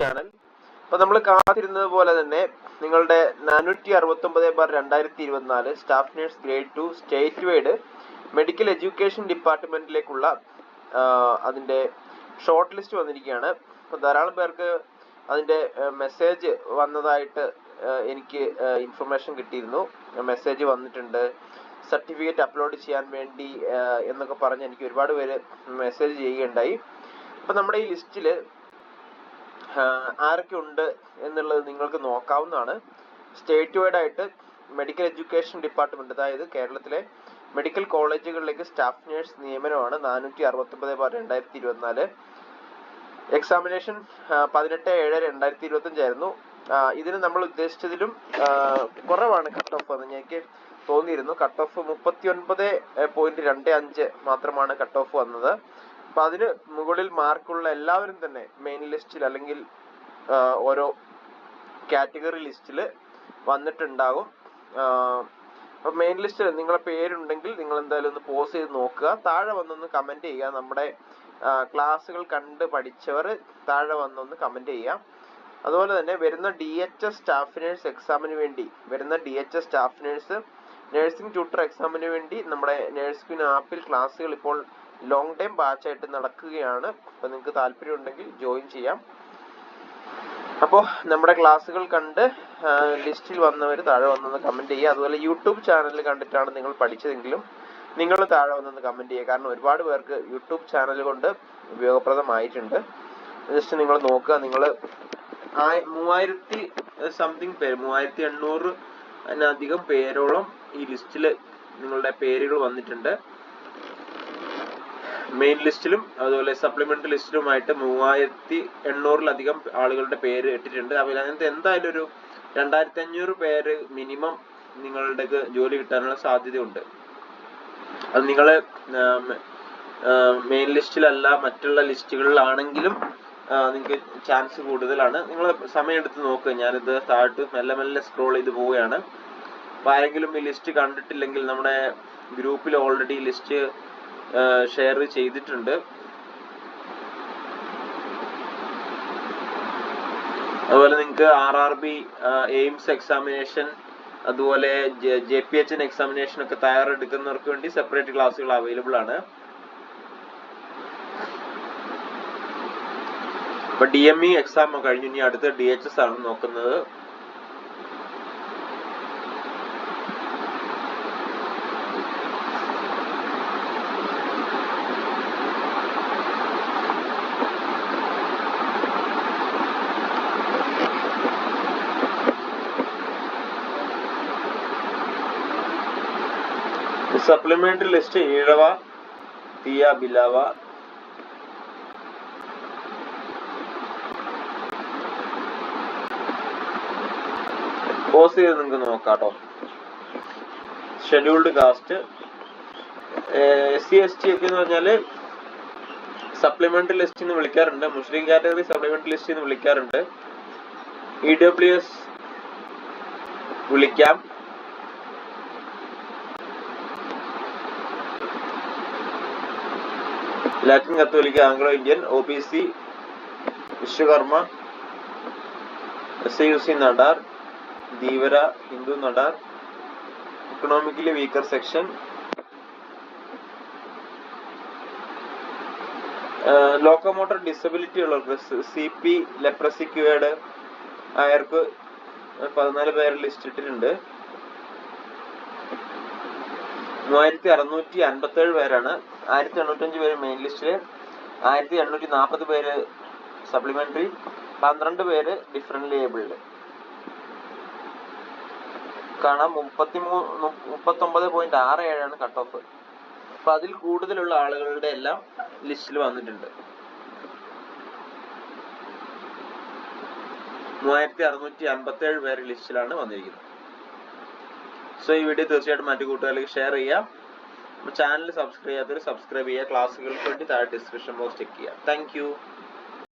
Channel അപ്പൊ നമ്മൾ കാത്തിരുന്നത് പോലെ തന്നെ നിങ്ങളുടെ നാനൂറ്റി അറുപത്തി ഒമ്പത് ബാർ രണ്ടായിരത്തി ഇരുപത്തിനാല് staff nurse grade two state wide medical education ഡിപ്പാർട്ട്മെന്റിലേക്കുള്ള അതിന്റെ ഷോർട്ട് ലിസ്റ്റ് വന്നിരിക്കുകയാണ്. അപ്പൊ ധാരാളം പേർക്ക് അതിന്റെ മെസ്സേജ് വന്നതായിട്ട് എനിക്ക് ഇൻഫർമേഷൻ കിട്ടിയിരുന്നു. മെസ്സേജ് വന്നിട്ടുണ്ട്. സർട്ടിഫിക്കറ്റ് അപ്ലോഡ് ചെയ്യാൻ വേണ്ടി എന്നൊക്കെ പറഞ്ഞ് എനിക്ക് ഒരുപാട് പേര് മെസ്സേജ് ചെയ്യുകയുണ്ടായി. അപ്പൊ നമ്മുടെ ഈ ലിസ്റ്റിൽ ആരൊക്കെ ഉണ്ട് എന്നുള്ളത് നിങ്ങൾക്ക് നോക്കാവുന്നതാണ്. സ്റ്റേറ്റ് വൈഡ് ആയിട്ട് മെഡിക്കൽ എഡ്യൂക്കേഷൻ ഡിപ്പാർട്ട്മെന്റ് അതായത് കേരളത്തിലെ മെഡിക്കൽ കോളേജുകളിലേക്ക് സ്റ്റാഫ് നേഴ്സ് നിയമനമാണ് നാനൂറ്റി അറുപത്തൊമ്പത് ബാർ രണ്ടായിരത്തി ഇരുപത്തിനാല് എക്സാമിനേഷൻ പതിനെട്ട് ഏഴ് രണ്ടായിരത്തി ഇരുപത്തഞ്ച് ആയിരുന്നു ഇതിന് നമ്മൾ ഉദ്ദേശിച്ചതിലും കുറവാണ് കട്ട് ഓഫ് വന്നത് എനിക്ക് തോന്നിയിരുന്നു. കട്ട് ഓഫ് മുപ്പത്തി ഒൻപത് പോയിന്റ് രണ്ട് അഞ്ച് മാത്രമാണ് കട്ട് ഓഫ് വന്നത്. അപ്പൊ അതിന് മുകളിൽ മാർക്കുള്ള എല്ലാവരും തന്നെ മെയിൻ ലിസ്റ്റിൽ അല്ലെങ്കിൽ ഓരോ കാറ്റഗറി ലിസ്റ്റിൽ വന്നിട്ടുണ്ടാകും. അപ്പൊ മെയിൻ ലിസ്റ്റിൽ നിങ്ങളുടെ പേരുണ്ടെങ്കിൽ നിങ്ങൾ എന്തായാലും ഒന്ന് പോസ് ചെയ്ത് നോക്കുക. താഴെ വന്നൊന്ന് കമന്റ് ചെയ്യുക. നമ്മുടെ ക്ലാസ്സുകൾ കണ്ട് പഠിച്ചവർ താഴെ വന്നൊന്ന് കമന്റ് ചെയ്യുക. അതുപോലെ തന്നെ വരുന്ന D H S staff nurse എക്സാമിന് വേണ്ടി വരുന്ന D H S staff nurse nursing tutor എക്സാമിന് വേണ്ടി നമ്മുടെ നേഴ്സ് ക്വീൻ ആപ്പിൽ ക്ലാസ്സുകൾ ഇപ്പോൾ ലോങ് ടൈം ബാച്ച് ആയിട്ട് നടക്കുകയാണ്. അപ്പൊ നിങ്ങൾക്ക് താല്പര്യം ഉണ്ടെങ്കിൽ ജോയിൻ ചെയ്യാം. അപ്പോൾ നമ്മുടെ ക്ലാസ്സുകൾ കണ്ട് ലിസ്റ്റിൽ വന്നവർ താഴെ വന്നൊന്ന് കമന്റ് ചെയ്യുക. അതുപോലെ യൂട്യൂബ് ചാനൽ കണ്ടിട്ടാണ് നിങ്ങൾ പഠിച്ചതെങ്കിലും നിങ്ങൾ താഴെ വന്നൊന്ന് കമന്റ് ചെയ്യുക. കാരണം ഒരുപാട് പേർക്ക് യൂട്യൂബ് ചാനൽ കൊണ്ട് ഉപയോഗപ്രദമായിട്ടുണ്ട്. ജസ്റ്റ് നിങ്ങൾ നോക്കുക. നിങ്ങൾ മൂവായിരത്തി സംതിങ് പേര് മൂവായിരത്തി എണ്ണൂറ് അതിനധികം പേരോളം ഈ ലിസ്റ്റിൽ നിങ്ങളുടെ പേരുകൾ വന്നിട്ടുണ്ട്. മെയിൻ ലിസ്റ്റിലും അതുപോലെ സപ്ലിമെന്ററി ലിസ്റ്റിലുമായിട്ട് മൂവായിരത്തി എണ്ണൂറിലധികം ആളുകളുടെ പേര് ഇട്ടിട്ടുണ്ട്. അപ്പോൾ അതിനകത്ത് എന്തായാലും ഒരു രണ്ടായിരത്തി അഞ്ഞൂറ് പേര് മിനിമം നിങ്ങളുടെ ജോലി കിട്ടാനുള്ള സാധ്യതയുണ്ട്. അത് നിങ്ങൾ മെയിൻ ലിസ്റ്റിലല്ല മറ്റുള്ള ലിസ്റ്റുകളിലാണെങ്കിലും നിങ്ങൾക്ക് ചാൻസ് കൂടുതലാണ്. നിങ്ങൾ സമയമെടുത്ത് നോക്കുക ഞാനിത് താഴ്ത്ത് മെല്ലെ മെല്ലെ സ്ക്രോൾ ചെയ്ത് പോവുകയാണ്. അപ്പോൾ ആരെങ്കിലും ഈ ലിസ്റ്റ് കണ്ടിട്ടില്ലെങ്കിൽ നമ്മുടെ ഗ്രൂപ്പിൽ ഓൾറെഡി ലിസ്റ്റ് ഷെയർ ചെയ്തിട്ടുണ്ട്. അതുപോലെ നിങ്ങൾക്ക് R R B AIIMS examination അതുപോലെ ജെ പി എച്ച് എക്സാമിനേഷൻ ഒക്കെ തയ്യാറെടുക്കുന്നവർക്ക് വേണ്ടി സെപ്പറേറ്റ് ക്ലാസ്സുകൾ അവൈലബിൾ ആണ്. ഇപ്പൊ ഡി എം ഇ എക്സാം കഴിഞ്ഞു. ഇനി അടുത്ത ഡി എച്ച് എസ് ആണ് നോക്കുന്നത്. സപ്ലിമെന്ററി ലിസ്റ്റ് ഈഴവ തീയ ബിലാവ പോസ് ചെയ്ത് നിങ്ങൾക്ക് നോക്കാം കേട്ടോ scheduled caste S C S T ഒക്കെ എന്ന് പറഞ്ഞാൽ സപ്ലിമെന്ററി ലിസ്റ്റ് എന്ന് വിളിക്കാറുണ്ട്. മുസ്ലിം കാറ്റഗറി സപ്ലിമെന്ററി ലിസ്റ്റ് എന്ന് വിളിക്കാറുണ്ട്. ഇ ഡബ്ല്യു എസ് വിളിക്കാം. ലാറ്റിൻ കത്തോലിക്ക Anglo Indian O B C Vishwakarma S I U C Nadar Dheevara Hindu Nadar economically weaker section locomotor disability ഉള്ളവർക്ക് സി പി ലെപ്രസിക്യുവേഡ് ആയർക്ക് പതിനാല് പേര് ലിസ്റ്റ് ഇട്ടിട്ടുണ്ട്. മൂവായിരത്തി അറുന്നൂറ്റി അൻപത്തി ഏഴ് പേരാണ്. ആയിരത്തി എണ്ണൂറ്റഞ്ച് പേര് മെയിൻ ലിസ്റ്റിൽ ആയിരത്തി എണ്ണൂറ്റി നാൽപ്പത് പേര് സപ്ലിമെന്ററി പന്ത്രണ്ട് പേര് ഡിഫറെന്റ് ഏബിൾഡ് കാണാം മുപ്പത്തി മൂന്ന് മുപ്പത്തൊമ്പത് പോയിന്റ് ആറ് ഏഴാണ് കട്ട് ഓഫ് അപ്പൊ അതിൽ കൂടുതലുള്ള ആളുകളുടെ എല്ലാം ലിസ്റ്റിൽ വന്നിട്ടുണ്ട്. മൂവായിരത്തി അറുന്നൂറ്റി അമ്പത്തി ഏഴ് പേര് ലിസ്റ്റിലാണ് വന്നിരിക്കുന്നത്. സോ ഈ വീഡിയോ തീർച്ചയായിട്ടും മറ്റു കൂട്ടുകാരിലേക്ക് ഷെയർ ചെയ്യാം. ചാനൽ സബ്സ്ക്രൈബ് ചെയ്യാത്തവർ സബ്സ്ക്രൈബ് ചെയ്യുക. ക്ലാസ്സുകൾക്ക് വേണ്ടി താഴെ ഡിസ്ക്രിപ്ഷൻ ബോക്സ് ചെക്ക് ചെയ്യുക. താങ്ക്